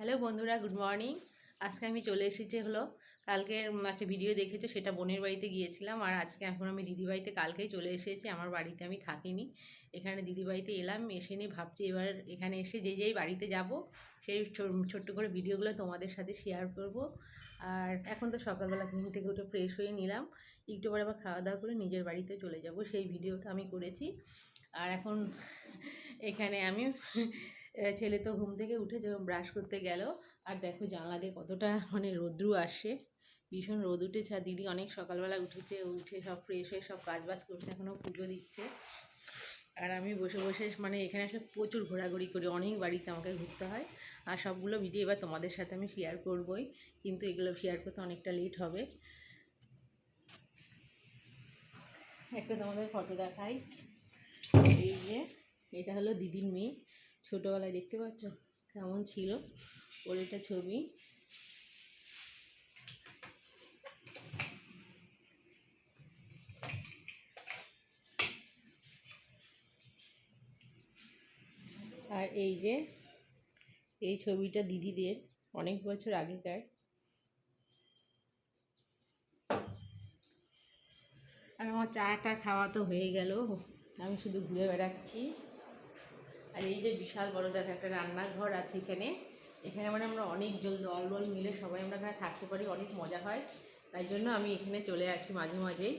Hello বন্ধুরা, good morning. আজকে আমি চলে এসেছি হলো কালকের একটা ভিডিও দেখেছ, সেটা বোনের বাড়িতে গিয়েছিলাম। আর আজকে এখন আমি দিদি বাড়িতে কালকেই চলে এসেছি, আমার বাড়িতে আমি থাকিনি। এখানে দিদি বাড়িতে এলাম, এসে নিয়ে ভাবছি এবার এখানে এসে যে যেই বাড়িতে যাব, সেই ছোট্ট করে ভিডিওগুলো তোমাদের সাথে শেয়ার করব। আর এখন তো সকালবেলা ঘুম থেকে উঠে ফ্রেশ হয়ে নিলাম। একটু পরে আবার খাওয়া দাওয়া করে নিজের বাড়িতে চলে যাব, সেই ভিডিওটা আমি করেছি। আর এখন এখানে আমি ছেলে তো ঘুম থেকে উঠে যখন ব্রাশ করতে গেল। আর দেখো জানলা দিয়ে কতটা মানে রোদ্রু আসে। ভীষণ রোদ উঠেছে। আর দিদি অনেক সকালবেলা উঠেছে, উঠে সব ফ্রেশ হয়ে সব কাজ বাজ করছে এখনও পুজো দিচ্ছে। আর আমি বসে বসে মানে এখানে আসলে প্রচুর ঘোরাঘুরি করি। অনেক বাড়িতে আমাকে ঘুরতে হয়। আর সবগুলো ভিডিও এবার তোমাদের সাথে আমি শেয়ার করবই। কিন্তু এগুলো শেয়ার করতে অনেকটা লেট হবে। একটা তোমাদের ফটো দেখাই। এই যে, এটা হলো দিদির মেয়ে। ছোটোবেলায় দেখতে পাচ্ছ? কেমন ছিল ওর এটা ছবি? আর এই যে, এই ছবিটা দিদিদের অনেক বছর আগেকার। আর আমার চাটা খাওয়া তো হয়ে গেল। আমি শুধু ঘুরে বেড়াচ্ছি। আর এই যে বিশাল বড় দেখো, একটা রান্নাঘর আছে এখানে। এখানে মানে আমরা অনেক জল দল বল মিলে সবাই আমরা এখানে থাকতে পারি, অনেক মজা হয়। তাই জন্য আমি এখানে চলে আসি মাঝে মাঝেই।